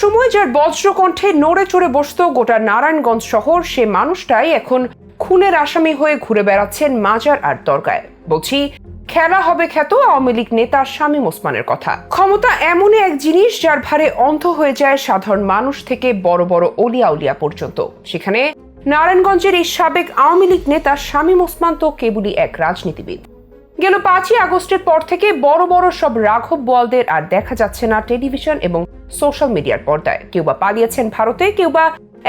সময় যার বজ্রকণ্ঠে নড়ে চড়ে বসত গোটা নারায়ণগঞ্জ শহর, সে মানুষটাই এখন খুনের আসামি হয়ে ঘুরে বেড়াচ্ছেন মাজার আর দরগায়। বলছি, খেলা হবে খ্যাত আওয়ামী লীগ নেতা শামীম ওসমানের কথা। ক্ষমতা এমনই এক জিনিস যার ভারে অন্ধ হয়ে যায় সাধারণ মানুষ থেকে বড় বড় অলিয়া উলিয়া পর্যন্ত। সেখানে নারায়ণগঞ্জের এই সাবেক আওয়ামী লীগ নেতা শামীম ওসমান তো কেবলই এক রাজনীতিবিদ। গেল পাঁচই আগস্টের পর থেকে বড় বড় সব রাঘব বলদের আর দেখা যাচ্ছে না টেলিভিশন এবং সোশ্যাল মিডিয়ার পর্দায়। কেউ বা পালিয়েছেন ভারতে, কেউ বা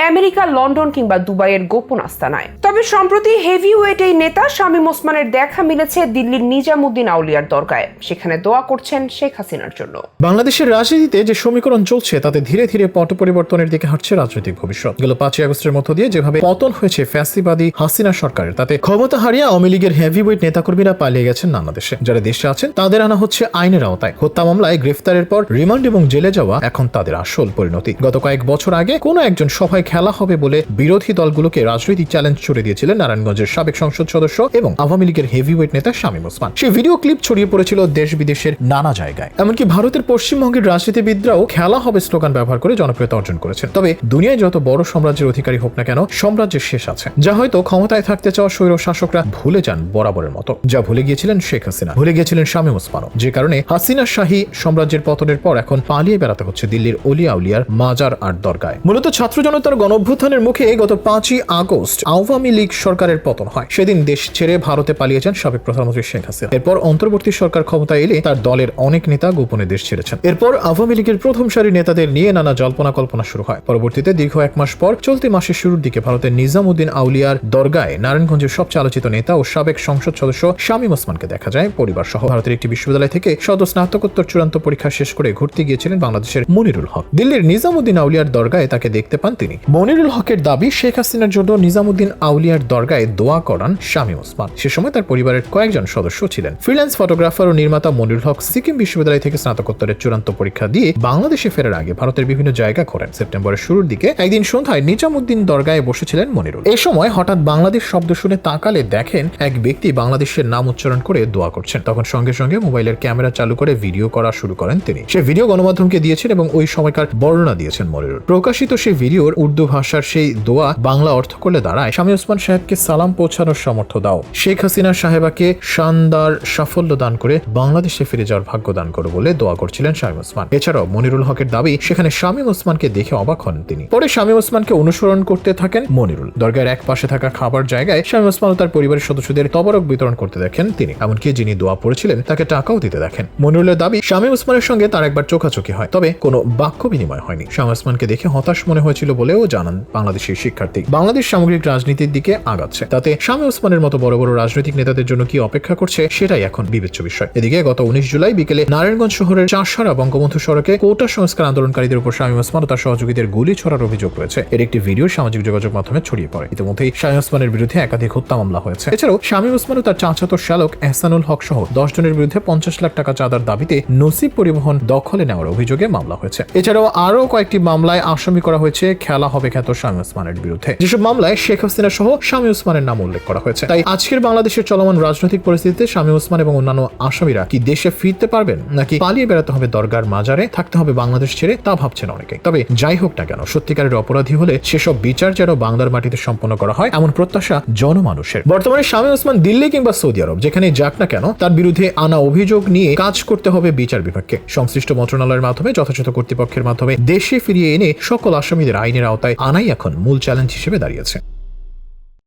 আমেরিকা, লন্ডন কিংবা দুবাইয়ের গোপন আস্তানায়। তবে সম্প্রতি হেভি ওয়েট এই নেতা শামীম ওসমানের দেখা মিলেছে দিল্লির নিজামুদ্দিন আউলিয়ার দরগায়। সেখানে দোয়া করছেন শেখ হাসিনার জন্য। বাংলাদেশের রাজনীতিতে যে সমীকরণ চলছে, তাতে ধীরে ধীরে পট পরিবর্তনের দিকে হাঁটছে রাজনৈতিক ভবিষ্যৎ। গেল পাঁচই আগস্টের মধ্য দিয়ে যেভাবে পতন হয়েছে ফ্যাসিবাদী হাসিনা সরকারের, তাতে ক্ষমতা হারিয়ে আওয়ামী লীগের হেভিওয়েট নেতাকর্মীরা পালিয়ে গেছেন নানা দেশে যারা দেশে আছেন, তাদের আনা হচ্ছে আইনের আওতায়। হত্যা মামলায় গ্রেফতারের পর রিমান্ড এবং জেলে যাওয়া এখন তাদের আসল পরিণতি। গত কয়েক বছর আগে কোনো একজন সভায় খেলা হবে বলে বিরোধী দলগুলোকে রাজনৈতিক চ্যালেঞ্জ ছড়ে দিয়েছিলেন নারায়ণগঞ্জের সাবেক সংসদ সদস্য এবং আওয়ামী লীগের হেভিওয়েট নেতা শামীম ওসমান। সেই ভিডিও ক্লিপ ছড়িয়ে পড়েছিল দেশ বিদেশের নানা জায়গায়। এমনকি ভারতের পশ্চিমবঙ্গের রাজনীতিবিদরাও খেলা হবে স্লোগান ব্যবহার করে জনপ্রিয়তা অর্জন করেছেন। তবে দুনিয়ায় যত বড় সাম্রাজ্যের অধিকারী হোক না কেন, সাম্রাজ্যের শেষ আছে। যা হয়তো ক্ষমতায় থাকতে চাওয়া স্বৈর শাসকরা ভুলে যান বরাবরের মতো। যা ভুলে গিয়েছিলেন শেখ হাসিনা। ভুলে গিয়েছিলেন শামীম ওসমানও। যে কারণে হাসিনা শাহী সাম্রাজ্যের পতনের পর এখন পালিয়ে বেড়াতে হচ্ছে দিল্লির অলিয়া উলিয়ার মাজার আর দরগায়। মূলত ছাত্র জনতার গণঅভ্যুত্থানের মুখে গত পাঁচই আগস্ট আওয়ামী লীগ সরকারের পতন হয়। সেদিন দেশ ছেড়ে ভারতে পালিয়ে যান সাবেক প্রধানমন্ত্রী শেখ হাসিনা। এরপর অন্তর্বর্তী সরকার ক্ষমতায় এলে তার দলের অনেক নেতা গোপনে দেশ ছেড়েছেন। এরপর আওয়ামী লীগের প্রথম সারির নেতাদের নিয়ে নানা জল্পনা কল্পনা শুরু হয়। পরবর্তীতে দীর্ঘ এক মাস পর চলতি মাসের শুরুর দিকে ভারতের নিজামুদ্দিন আউলিয়ার দরগায় নারায়ণগঞ্জের সবচেয়ে আলোচিত নেতা ও সাবেক সংসদ সদস্য শামীম ওসমানকে দেখা যায় পরিবার সহ ভারতের একটি বিশ্ববিদ্যালয় থেকে সদ স্নাতকোত্তর চূড়ান্ত পরীক্ষা শেষ করে ঘুরতে গিয়েছিলেন বাংলাদেশের মনিরুল হক। দিল্লির নিজামুদ্দিন আউলিয়ার দরগায় তাকে দেখতে পান তিনি। মনিরুল হকের দাবি, শেখ হাসিনার জন্য নিজামুদ্দিন আউলিয়ার দরগায় দোয়া করান শামীম ওসমান। সে সময় তার পরিবারের কয়েকজন সদস্য ছিলেন। ফ্রিল্যান্স ফটোগ্রাফার ও নির্মাতা মনিরুল হক সিকিম বিশ্ববিদ্যালয় থেকে স্নাতকোত্তরের চূড়ান্ত পরীক্ষা দিয়ে বাংলাদেশে ফেরার আগে ভারতের বিভিন্ন জায়গা ঘোরেন। সেপ্টেম্বরের শুরুর দিকে একদিন সন্ধ্যায় নিজামুদ্দিন দরগায় বসেছিলেন মনিরুল। এ সময় হঠাৎ বাংলাদেশ শব্দ শুনে তাকালে দেখেন এক ব্যক্তি বাংলাদেশের নাম উচ্চারণ করে দোয়া করছেন। তখন সঙ্গে সঙ্গে মোবাইলের ক্যামেরা চালু করে ভিডিও করা শুরু করেন তিনি। সে ভিডিও গণমাধ্যমকে দিয়েছেন এবং ওই সময়কার বর্ণনা দিয়েছেন মনিরুল। প্রকাশিত সেই ভিডিওর উর্দু ভাষার সেই দোয়া বাংলা অর্থ করলে দাঁড়ায়। স্বামী ওসমান সাহেবকে সালাম পৌঁছানোর সামর্থ্য দাও। শেখ হাসিনা সাহেবাকে শানদার সাফল্য দান করে বাংলাদেশে ফিরে যাওয়ার ভাগ্য দান করো বলে দোয়া করছিলেন শামীম ওসমান। এছাড়াও মনিরুল হকের দাবি, সেখানে শামীম ওসমানকে দেখে অবাক হন তিনি। পরে শামীম ওসমানকে অনুসরণ করতে থাকেন মনিরুল। দরগার এক পাশে থাকা খাবার জায়গায় শামীম ওসমান ও তার পরিবারের সদস্যদের তবরক বিতরণ করতে দেখেন তিনি। এমনকি যিনি দোয়া পড়েছিলেন, তাকে টাকাও দিতে দেখেন। মনিরুলের দাবি শামীম ওসমানের সঙ্গে তার একবার চোখাচোখি হয়, তবে কোনো বাক্য বিনিময় হয়নি। শামীম ওসমানকে দেখে হতাশ মনে হয়েছিল বলেও জানান বাংলাদেশের শিক্ষার্থী। বাংলাদেশ সামগ্রিক রাজনীতির দিকে আগাচ্ছে। তাতে শামী ওসমানের মতো বড় বড় রাজনৈতিক নেতাদের জন্য কি অপেক্ষা করছে সেটাই এখন বিবেচ্য বিষয়। এদিকে গত উনিশ জুলাই বিকেলে নারায়ণগঞ্জ শহরের চাষারা বঙ্গবন্ধু সড়কে কোটা সংস্কার আন্দোলনকারীদের উপর শামীম ওসমান ও তার সহযোগীদের গুলি ছড়ার অভিযোগ রয়েছে। এর একটি ভিডিও সামাজিক যোগাযোগ মাধ্যমে ছড়িয়ে পড়ে। ইতিমধ্যেই শামীম ওসমানের বিরুদ্ধে একাধিক হত্যা মামলা হয়েছে। এছাড়াও শামীম ওসমান ও তার চাচাতো শ্যালক এহসানুল হক সহ দশ জনের বিরুদ্ধে পঞ্চাশ লাখ টাকা চাঁদার দাবিতে নসিব পরিবহন দখলে নেওয়ার অভিযোগে মামলা হয়েছে। এছাড়াও আরও কয়েকটি মামলায় আসামি করা হয়েছে খেলা হবে খ্যাত শামীম ওসমানের বিরুদ্ধে। যেসব মামলায় শেখ হাসিনা সহ শামী ওসমানের নাম উল্লেখ করা হয়েছে। তাই আজকের বাংলাদেশের চলমান রাজনৈতিক পরিস্থিতিতে শামী ওসমান এবং অন্যান্য আসামিরা কি দেশে ফিরতে পারবেন, নাকি পালিয়ে বেড়াতে হবে দরগার মাজারে? থাকতে হবে বাংলাদেশ ছেড়ে, তা ভাবছেন অনেকে। তবে যাই হোক না কেন, সত্যিকারের অপরাধী হলে সেসব বিচার যেন বাংলার মাটিতে সম্পন্ন করা হয়, এমন প্রত্যাশা জনমানুষের। বর্তমানে শামী ওসমান দিল্লি কিংবা সৌদি আরব যেখানে যাক না কেন, তার বিরুদ্ধে আনা অভিযোগ নিয়ে কাজ করতে হবে বিচার বিভাগকে। সংশ্লিষ্ট মন্ত্রণালয়ের মাধ্যমে, যথাযথ কর্তৃপক্ষের মাধ্যমে দেশে ফিরিয়ে এনে সকল আসামিদের আইনের আওতায় আনাই এখন মূল চ্যালেঞ্জ হিসেবে দাঁড়িয়েছে।